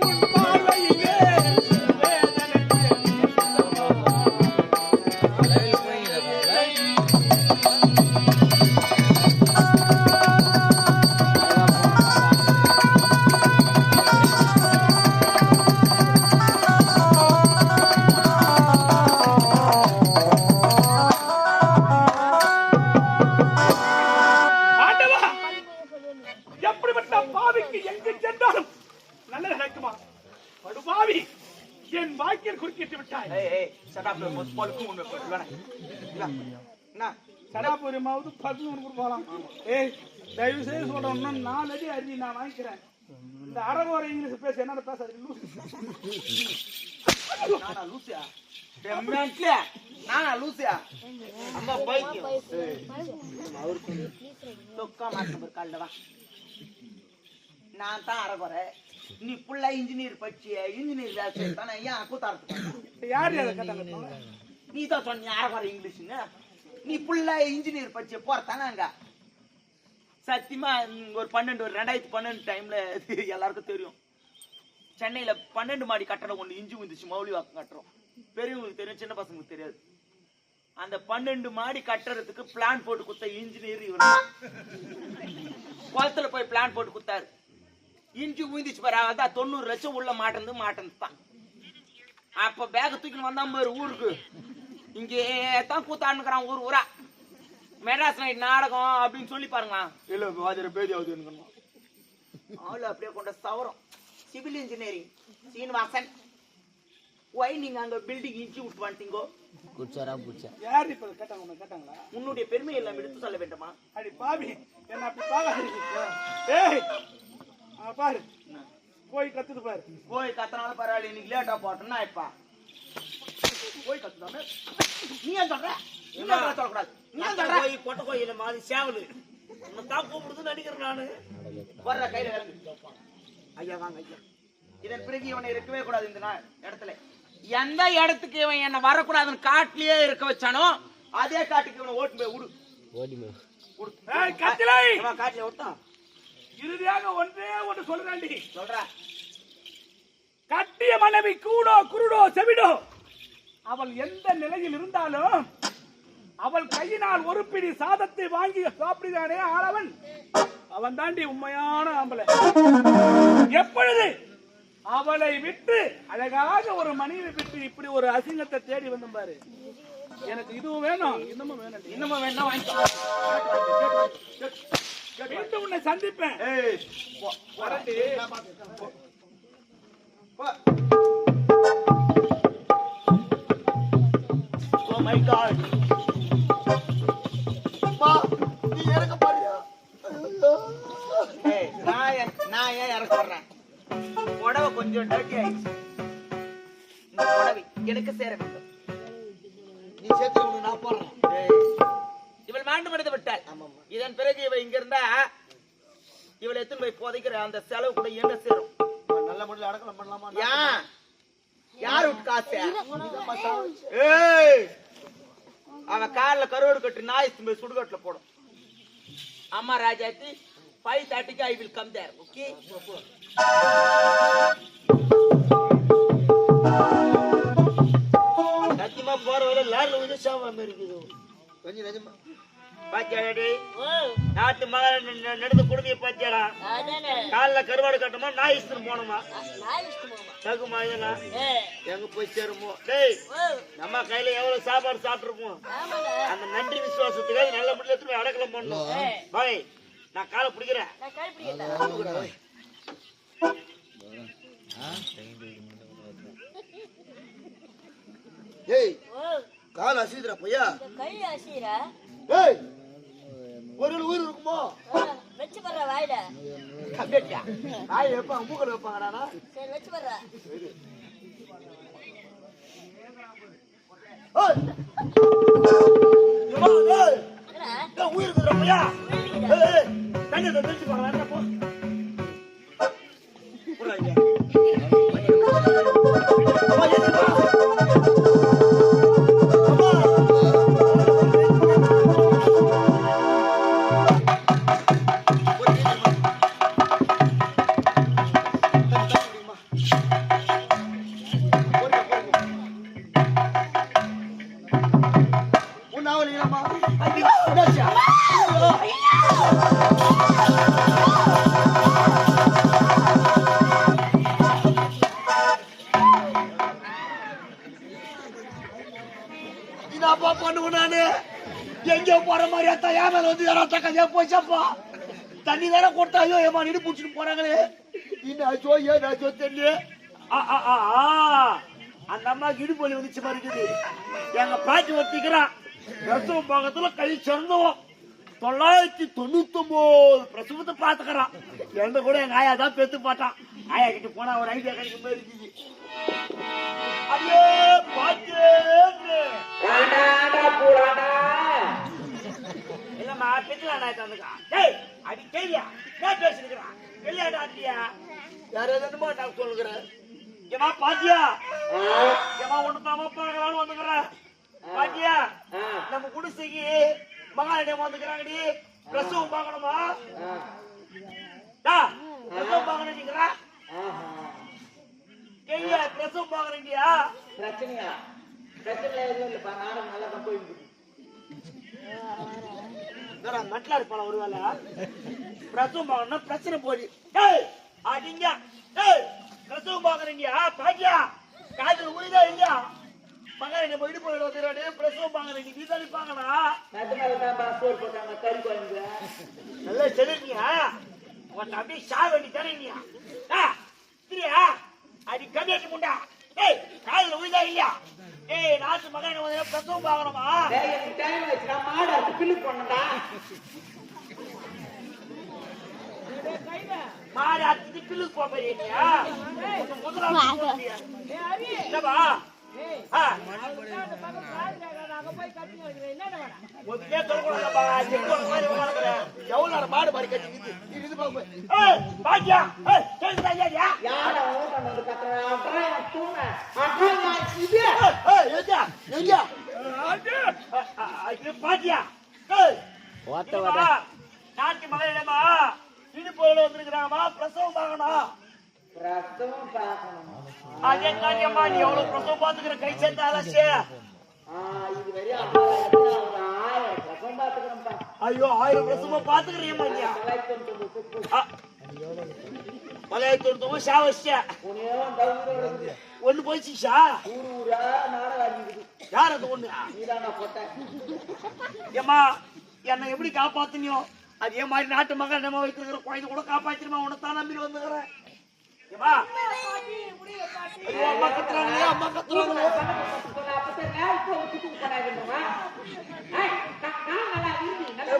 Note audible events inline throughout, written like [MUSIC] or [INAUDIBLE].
உன் சடாபுரியமாவது பதினொன்று போகலாம். ஏய் தயவு செய்து சொல்றேன் இன்னும் நாலு அடி அடி நான் வாங்கிக்கிறேன். இந்த அரகுற இங்கிலீஷ் பேச என்ன பேசாது நானா லூசியா? நானா லூசியா? பைத்தியம். தொக்கா வா. நான் தான் அறகுறை. நீ புள்ள இன்ஜினியர் படிச்சிய இன்ஜினியர் வேலை தானே ஏன் கூத்தாரத்துக்கு யார் நீ தான் சொன்ன அறகுறை இங்கிலீஷ்னு. நீ புள்ள இன்ஜினியர் படிச்ச போறதானாங்க சத்தியமா ஒரு பன்னெண்டு ஒரு ரெண்டாயிரத்தி பன்னெண்டு டைம்ல [LAUGHS] எல்லாருக்கும் தெரியும். சென்னையில பன்னெண்டு மாடி கட்டடம் ஒண்ணு இஞ்சி வந்துச்சு மௌலி வாக்கம் கட்டுறோம் பெரியவங்களுக்கு தெரியும் சின்ன பசங்களுக்கு தெரியாது. அந்த பன்னெண்டு மாடி கட்டுறதுக்கு பிளான் போட்டு கொடுத்த இன்ஜினியர் இவர். குளத்துல போய் பிளான் போட்டு கொடுத்தாரு. இஞ்சி ஊந்திச்சு பாரு அதான் தொண்ணூறு லட்சம் உள்ள மாட்டேந்து மாட்டேந்து தான் அப்ப பேக தூக்கின்னு வந்தா பாரு ஊருக்கு. இங்கே தான் கூத்தாண்டுக்கிறான் ஊர் ஊரா. மெட்ராஸ் நைட் நாடகம் அப்படின்னு சொல்லி பாருங்களா. இல்ல வாஜர பேதி ஆகுது ஆளு அப்படியே கொண்ட சவரம். Civil engineering Srinivasan. ஒய் நீங்க அங்க பில்டிங் இன்ச்சி விட்டு வந்துட்டீங்கோ? யார் இப்ப கேட்டாங்க உன்னை கேட்டாங்களா? உன்னுடைய பெருமை எல்லாம் எடுத்து சொல்ல வேண்டுமா? அடி பாவி என்ன அப்படி பாக்காதீங்க ஏய் பாரு. போய் கத்துட்டு பாரு. போய் கத்தனால பரவாயில்ல இன்னைக்கு லேட்டா போட்டோம்னா இப்ப. போய் கத்துதாமே நீ ஏன் சொல்ற? நீ ஏன் சொல்லக்கூடாது? நீ ஏன் சொல்ற? போய் கொட்டை கோயில மாதிரி சேவலு. தான் கூப்பிடுது நடிக்கிறேன் நானு. வர்ற கையில இறங்கு ஐயா வாங்க ஐயா. இதன் பிறகு இவனை இருக்கவே கூடாது இந்த நாள் இடத்துல. எந்த இடத்துக்கு இவன் என்ன வரக்கூடாதுன்னு காட்டிலேயே இருக்க வச்சானோ அதே காட்டுக்கு இவனை ஓட்டு போய் விடு. ஏய் கத்திலை காட்டில விட்டான் இறுதியாக ஒன்றே ஒன்று சொல்றாண்டி சொல்ற. கட்டிய மனைவி கூடோ குருடோ செவிடோ. அவள் எந்த நிலையில் இருந்தாலும் அவள் கையினால் ஒரு பிடி சாதத்தை வாங்கி சாப்பிடுகிறானே ஆளவன். அவன் தாண்டி உண்மையான ஆம்பளை. எப்பொழுது அவளை விட்டு அழகாக ஒரு மனைவி விட்டு இப்படி ஒரு அசிங்கத்தை தேடி வந்தோம் பாரு. எனக்கு இதுவும் வேணும் இன்னமும் வேணும். இன்னமும் வேணா வாங்கிக்கோ. மீண்டும் உன்னை சந்திப்பேன். மை காட் அம்மா நீ இறக்க பாரியா ஏய், நான் ஏன் நான் ஏன் இறக்க போடுறேன் புடவை கொஞ்சம் டர்ட்டி ஆயிடுச்சு. இந்த புடவை எனக்கு சேர வேண்டும். நீ சேர்த்து உனக்கு நான் போடுறேன் ஏய், இவள் மாண்டு மனித விட்டாள். இதன் பிறகு இவ இங்க இருந்தா இவளை எத்தனை போய் புதைக்கிற அந்த செலவு கூட என்ன சேரும்? நல்ல முறையில் அடக்கலாம் பண்ணலாமா? ஏன் யார் காசு? ஏய் அவன் கார்ல கருவாடு கட்டு நாய் போய் சுடுகாட்டுல போடும். அம்மா ராஜாத்தி ஃபைவ் தேர்ட்டிக்கு I will come there okay சத்தியமா போற வரை லேர்ல வந்து சாவா மாதிரி இருக்குது. கொஞ்சம் நிஜமா பாத்தியாடி நாட்டு மகன் நடந்த குடுமையை பாத்தியாடா? கால்ல கருவாடு கட்டுமா நாய் போனோமா தகுமா இதெல்லாம்? எங்க போய் சேருமோ? டேய் நம்ம கையில எவ்வளவு சாப்பாடு சாப்பிட்டுருப்போம்? அந்த நன்றி விசுவாசத்துக்காக நல்ல முடியல எடுத்துட்டு போய் அடக்கலம் பண்ணணும். பாய் நான் காலை பிடிக்கிறேன். ஏய். கால் அசீதுரா பையா? கை அசீரா ஏய் ஒரு உயிர் இருக்குமோ? வச்சு பண்ற வாயில. கங்கட்டியா நாய் வைப்பாங்க மூக்கல வைப்பாங்கடா சரி வச்சு பண்ற உயிர் இருக்குதுடா பையா? போ [LAUGHS] கேமரா மேல வந்து யாரோ அத்தா கதையா போச்சாப்பா? தண்ணி தானே கொடுத்தா ஐயோ ஏமா நின்று பிடிச்சிட்டு போறாங்களே. இன்னும் அச்சோ ஏன் அச்சோ தெரியல. ஆ, அந்த அம்மா இடுபொலி வந்துச்சு மாதிரி இருக்குது எங்க பாட்டி ஒத்திக்கிறான் பிரசவ பாகத்துல கை சிறந்தவோம் தொள்ளாயிரத்தி தொண்ணூத்தி ஒன்பது பிரசவத்தை பாத்துக்கிறான் எந்த கூட எங்க ஆயா தான் பெத்து பாட்டான் ஆயா கிட்ட போனா ஒரு ஐடியா கிடைக்கும் மாதிரி நான் தந்துக்கா டேய் அடி கேளியா நான் பேசிருக்கிறான் வெளியாடா ஆட்டியா யார் எதுமா நான் சொல்லுகிறேன் ஏமா பாத்தியா? ஏமா ஒண்ணு தாமா பார்க்கலாம்னு வந்துக்கிறேன் பாத்தியா? நம்ம குடிசைக்கு மகாலிடம் வந்துக்கிறாங்கடி. பிரசவம் பார்க்கணுமா? டா பிரசவம் பார்க்கணுங்கிறா கேளியா பிரசவம் பார்க்கறீங்கயா? பிரச்சனையா? பிரச்சனை இல்லப்பா. நானும் நல்லா தான் போயிட்டு என்னடா மெட்லா இருப்பான ஒருவேளை பிரசவம் பார்க்கணும்னா பிரச்சனை போடி அடிங்க. பிரசவம் பார்க்கறீங்க. பாக்கியா காதுல உயிரா இல்லையா? மகன் என்ன போயிட்டு வந்துடுறாரு பிரசவம் பார்க்கறீங்க. நீ தானே பார்க்கணும் தான் குழம்பு. நல்லா சொல்லிருக்கியா? உன் அப்படியே சா வேண்டி ஆ சரியா அடி கம்மியாச்சு முண்டா. டேய் காதுல உயிரா இல்லையா? ஏய் நாட்டு மகன் பிரசவம் பார்க்கணுமா? டைம் ஆச்சு நான் மாடு அறுத்து பில்லு பண்ணடா மாடு அடிச்சு பில்லுக்கு போக போறீங்க முதல்ல என்னப்பா ஆ ஒதுக்கே சொல்லக்கூடாதுப்பா. செக்கு வளர்க்க மாதிரி வளர்க்குறேன். எவ்வளவு நேரம் மாடு மாதிரி கட்டிக்கிது? இது இது பாக்கு. ஏய், பாக்கியா? ஏய், கேக்குதா ஐயா? யார அவன் கொண்டு வந்து கத்துறான் அப்புறம் எனக்கு தூணேன் அப்புறம் நான் இது ஏய், ஏய், எங்க? எங்க? அ, அ, அ, இது பாக்கியா? ஏய், இதுமா, நாட்டு மகளிடமா இடுப்புல வந்திருக்கிறாங்கம்மா பிரசவம் பார்க்கணும் பிரசவம் பார்க்கணும் அதே காரியம்மா நீ எவ்வளவு பிரசவம் பார்த்துக்கிற கை சேர்த்த அலசி ஆயிரம் ஐயோ ஆயிரம் பிரசவம் பார்த்துக்கிறியம்மா நீயா தொள்ளாயிரத்தி தொண்ணூத்தி ஒன்பது ஆ. தொள்ளாயிரத்தி தொண்ணூத்தி சாவச்சியா புனியம் தகுந்த ஒண்ணு போயிடுச்சா யார் அது ஒண்ணு? ஏம்மா என்னை எப்படி காப்பாத்தினியோ? அதே மாதிரி நாட்டு மகன் நம்ம வைக்கிற குழந்தை கூட காப்பாத்திருமா உன்னை தான் நம்பி வந்துக்கிறேன். ஐயோ, அம்மா கத்துறாங்களே அம்மா கத்துறாங்களே.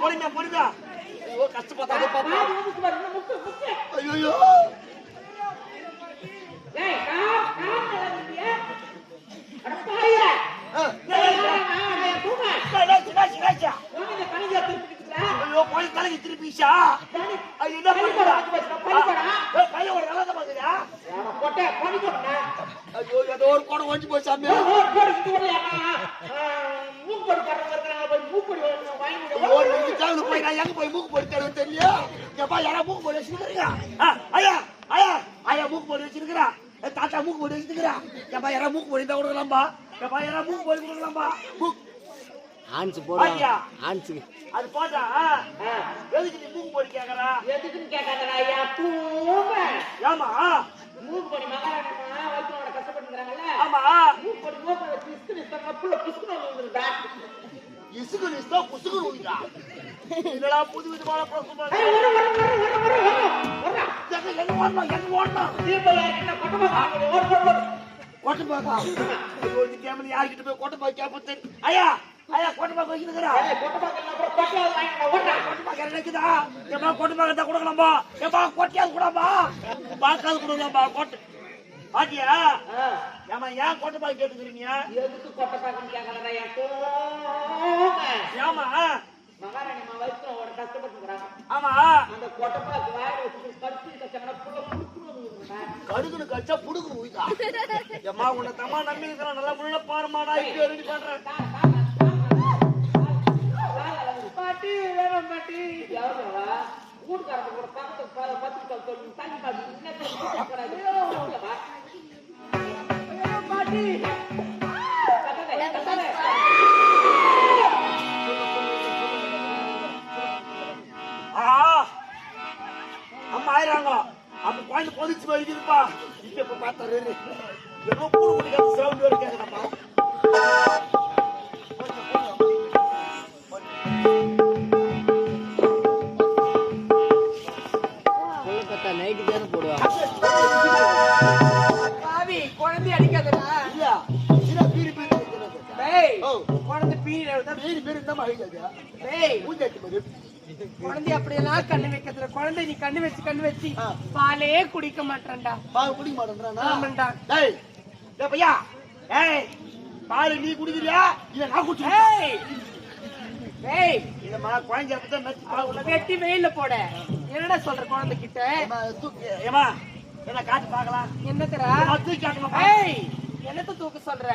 பொறுமையா பொறுமையா. ஐயோ கஷ்டப்பட்டாலே பாப்பா ஐயோ குழந்தை தலைக்கு திருப்பிச்சா என்ன பண்ணுறா பையன் ஒரு நல்லா பாக்குறியா ஐயோ ஏதோ ஒரு குடம் ஒஞ்சி போய் சாமி. போய் நான் எங்க போய் மூக்கு போட்டு தருவேன் தெரியல எப்பா யாரா மூக்கு போட்டு வச்சிருக்கிறீங்க ஐயா ஐயா ஐயா மூக்கு போட்டு வச்சிருக்கிறா. ஏ, தாத்தா மூக்கு போட்டு வச்சிருக்கிறா. எப்பா யாரா மூக்கு போட்டு தான் கொடுக்கலாம்பா. எப்பா யாரா மூக்கு போட்டு கொடுக்கலாம்பா. மூக்கு ஆன்ஸ் ஐயா. போடுவாங்க ஆன்ஸுக்கு அது போட்டா எதுக்கு நீ மூக்கு போட்டு கேக்குறா? எதுக்குன்னு கேட்டாங்கடா ஐயா. பூமை ஏமா மூக்கு பண்ணி மகாராணி வைத்தோட கஷ்டப்பட்டுங்கிறாங்கல்ல ஆமா. மூக்கு பண்ணி மூக்கு வச்சு இஸ்கு நிஸ்தாங்க புள்ள புஸ்கு வந்துருந்தா இசுகு நிஸ்தா புசுகு உயிரா என்னடா புது விதமான பிரசவம். எங்க ஓடணும்? எங்க ஓடணும்? தீபம் யாருக்கிட்ட கொட்டை வாங்க, ஓடு, ஓடு, ஓடு. கோட்டை பாக்கா ஐயோ இந்த கேமரா யார்கிட்ட போய் கோட்டை பாக்க கேப்ப தெரியும் ஐயா! ஐயா கோட்டை பாக்க வைக்கிறா கொட்டை பாக்க நினைக்குதா ஏமா கோட்டை பாக்க தான் கொடுக்கலாம்பா ஏமா கோட்டையாவது கூடாம்பா பாக்காது கொடுக்கலாம்பா கோட்டை. ஆ, ஏமா ஏன் கோட்டை பாக்க கேட்டுக்கிறீங்க? எதுக்கு கொட்டை பாக்குன்னு பூமை. ஏமா மகாராணி அம்மா வயித்துல கஷ்டப்பட்டுக்கிறாங்க ஆமா. அந்த கொட்டை பாக்கு வாயில வச்சுட்டு கடிச்சு கச்சாங்கன்னா புள்ள புடுக்குன்னு வந்துருக்குடா. கடுகுன்னு கச்சா புடுகு உயிதா ஏமா உன்னை தம்மா நம்பி நல்லா முள்ள பாருமாடா இப்படி ரெடி பண்றேன் வீட்டுக்காரங்க கூட பக்கத்து ப- பத்து கால் சொல்லி தண்ணி பாட்டி என்ன சொல்லி கூடாது பாட்டி கத்தாதே, கத்தாதே. ஆ அம்மா ஆயிராங்க அப்ப குழந்தை பொதிச்சு போயிருக்குதுப்பா இங்க இப்ப பார்த்தாரு ஏதோ கூடு குடிக்காத சவுண்ட் வேறு குழந்தை அப்படியெல்லாம் கண்ணு வைக்கிறதுல. குழந்தை நீ கண்ணு வச்சு கண்ணு வச்சு. பாலே குடிக்க மாட்டேன்டா. பால் குடிக்க மாட்டேன்றானா ஆமாண்டா. டேய் டேய் பையா. ஏய் பால் நீ குடிக்கிறியா? இல்ல நான் குடிச்சேன் ஏய். இல்ல மா குழந்தை அப்பதான் பால் உன்னை வெட்டி வெயில்ல போட. என்னடா சொல்ற குழந்தை கிட்ட ஏமா என்ன காட்டு பார்க்கலாம்? நான் தூக்கி காட்டலாம் ஏய். என்னத்த தூக்க சொல்ற?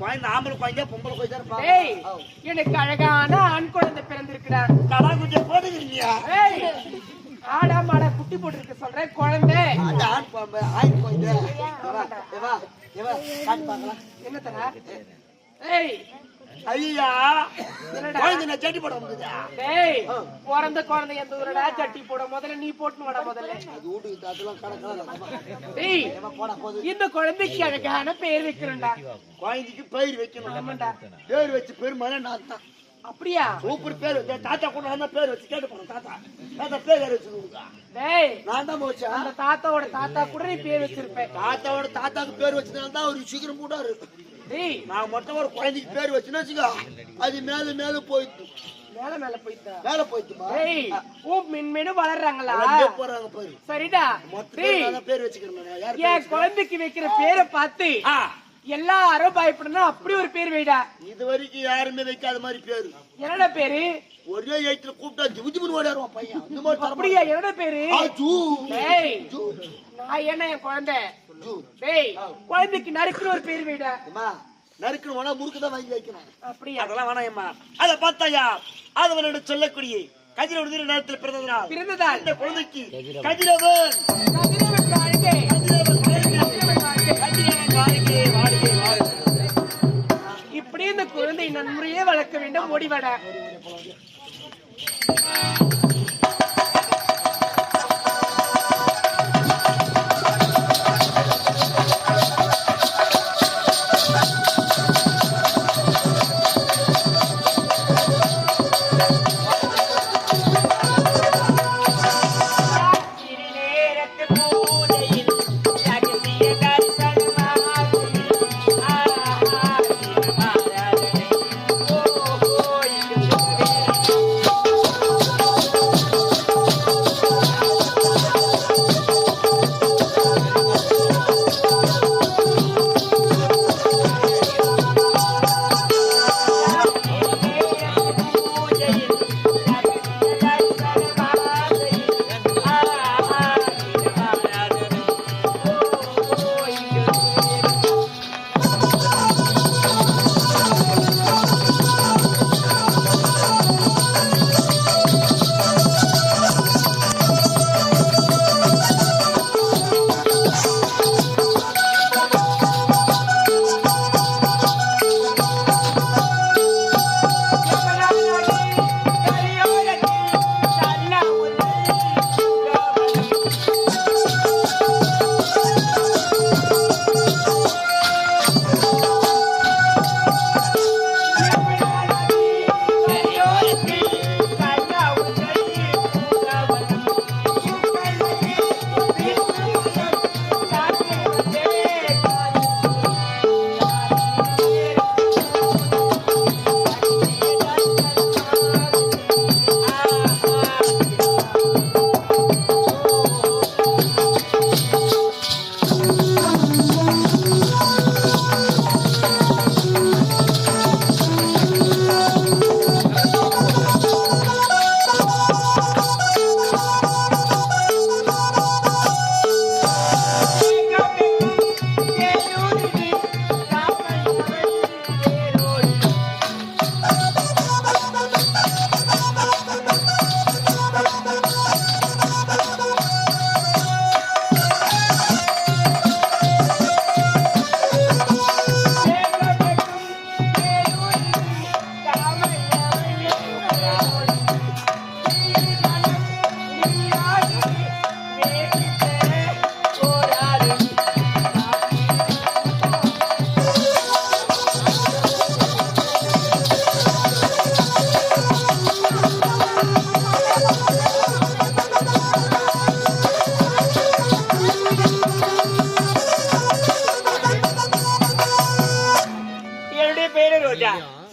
குழந்தை ஆம்பளை குழந்தை பொம்பளை குழந்தை டேய் எனக்கு அழகான ஆண் குழந்தை பிறந்திருக்குடா. கடா குட்டியை போட்டுக்கிறீங்க. ஏய் ஆடா மாடா குட்டி போட்டுருக்க சொல்றேன் குழந்தை. ஆண் பாம்பு ஆண் குழந்தை. என்னத்தரா ஏய் ஐயா குழந்தை நான் செடி போட முடியுதா டேய் பிறந்த குழந்தை எந்த ஊரடா? சட்டி போட முதல்ல நீ போட்டு வாடா முதல்ல. அது வீட்டுக்கு அதெல்லாம் கணக்கெல்லாம் டேய் ஏமா போட போகுது இந்த குழந்தைக்கு அழகான பேர் வைக்கிறேன்டா. குழந்தைக்கு பயிர் வைக்கணும். ஆமாண்டா. பேர் வச்சு பெருமாள் நான் தான். அப்படியா? சூப்பர் பேர் தாத்தா கூட நான் பேர் வச்சு கேட்டு போறேன் தாத்தா. தாத்தா பேர் யார் வச்சு டேய் நான் தான் வச்சேன் அந்த தாத்தாவோட தாத்தா கூட நீ பேர் வச்சிருப்ப. தாத்தாவோட தாத்தாக்கு பேர் வச்சதுனால தான் அவர் சீக்கிரம் போட்டாரு. டேய் நான் மட்டும் ஒரு குழந்தைக்கு பேர் வச்சுன்னு வச்சுக்கோ. அது மேல மேல போயிட்டு. மேல மேல போயிட்டா? மேல போயிட்டுமா? டேய் ஊ மின்மின்னு வளர்றாங்களா? போறாங்க பாரு. சரிடா. மொத்த டேய். பேர் வச்சுக்கிறேன் என்? குழந்தைக்கு வைக்கிற பேரை பார்த்து எல்லாரும் பயப்படணும். அப்படி ஒரு பேர் வைடா. இது வரைக்கும் யாருமே வைக்காத மாதிரி பேரு. என்னடா பேரு? ஒரே எயித்துல கூப்பிட்டா ஜிபுஜிபுன்னு ஓடிடுவான் பையன். அப்படியா? என்னடா பேரு. நான் என்ன என் குழந்தை. டேய் குழந்தைக்கு நறுக்குன்னு ஒரு பேர் வைடா. அம்மா நறுக்கணும் வேணா முறுக்கு தான் வாங்கி வைக்கணும். அப்படியா? அதெல்லாம் வேணாம்மா அதை பார்த்தாயா? ஆதவனோட சொல்லக்கூடிய கதிரவன் நேரத்தில் பிறந்ததுனால் பிறந்ததால்? இந்த குழந்தைக்கு கதிரவன். கதிரவன். வாழ்க. கதிரவன் வாழ்க. கதிரவன் வாழ்க. கதிரவன் வாழ்க, வாழ்க, வாழ்க. இப்படி இந்த குழந்தை நன்முறையே வளர்க்க வேண்டும். ஓடிவட Wow.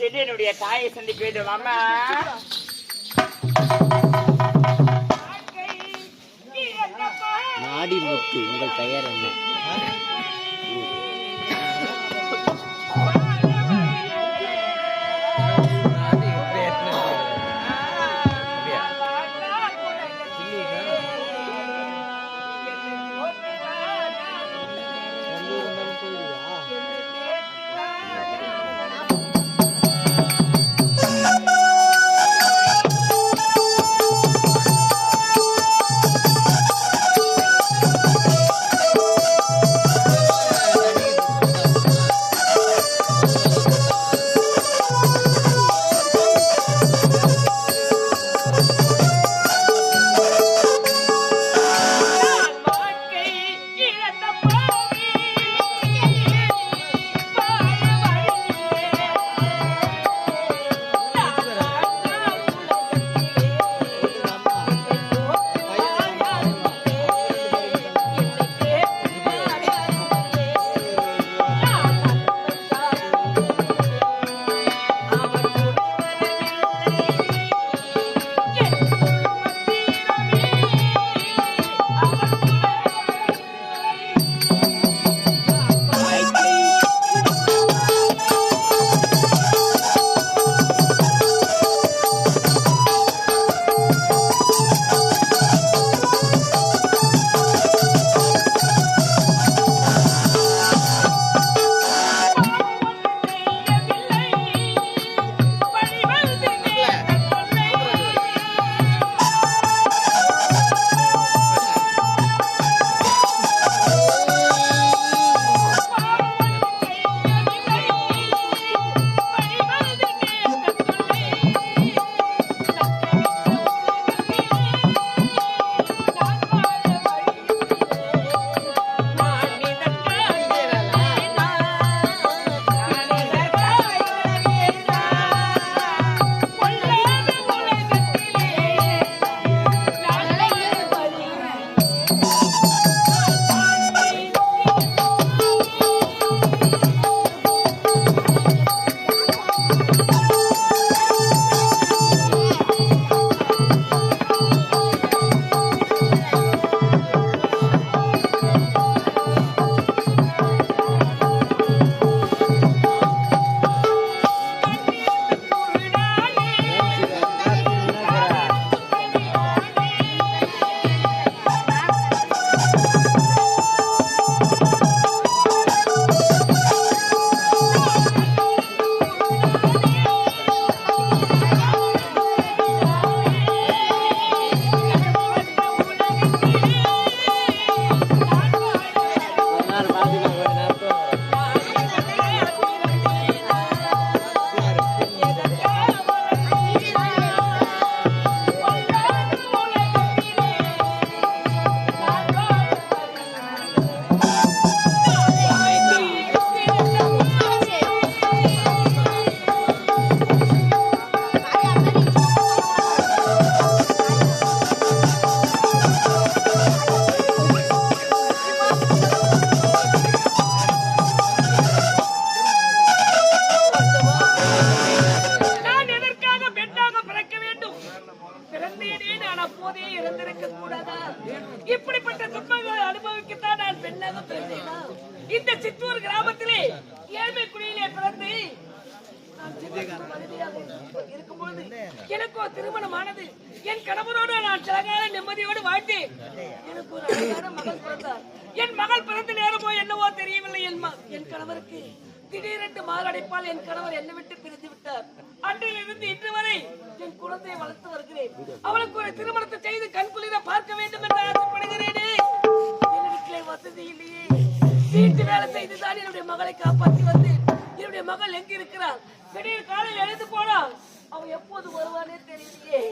சென்று என்னுடைய தாயை சந்திக்க வேண்டும். அம்மா. நாடிமுத்து உங்கள் பெயர் என்ன? வந்திருக்க கூடாதா இப்படிப்பட்ட துன்பங்களை அனுபவிக்கத்தான் நான் பெண்ணாக பிறந்தேனா இந்த சித்தூர் கிராமத்திலே ஏழ்மை குடியிலே பிறந்து இருக்கும்போது திருமணம் ஆனது என் கணவரோடு நான் சில காலம் நிம்மதியோடு வாழ்ந்தேன். எனக்கு ஒரு அழகான மகள் பிறந்தார். என் மகள் பிறந்த நேரமோ என்னவோ தெரியவில்லை. என் என் கணவருக்கு திடீரென்று மாரடைப்பால் என் கணவர் என்னை விட்டு பிரிந்து விட்டார். அன்றிலிருந்து இன்று வரை என் குழந்தையை வளர்த்து வருகிறேன். அவளுக்கு ஒரு திருமணத்தை செய்து கண் குளிர பார்க்க வேண்டும் என்று ஆசைப்படுகிறேனே. வீட்டிலே வசதி இல்லையே. வீட்டு வேலை செய்துதான் என்னுடைய மகளை காப்பாற்றி வந்தேன் என்னுடைய மகள் எங்க இருக்கிறாள்? திடீர் காலையில் எழுந்து போனால் அவன் எப்போது வருவானே தெரியலையே.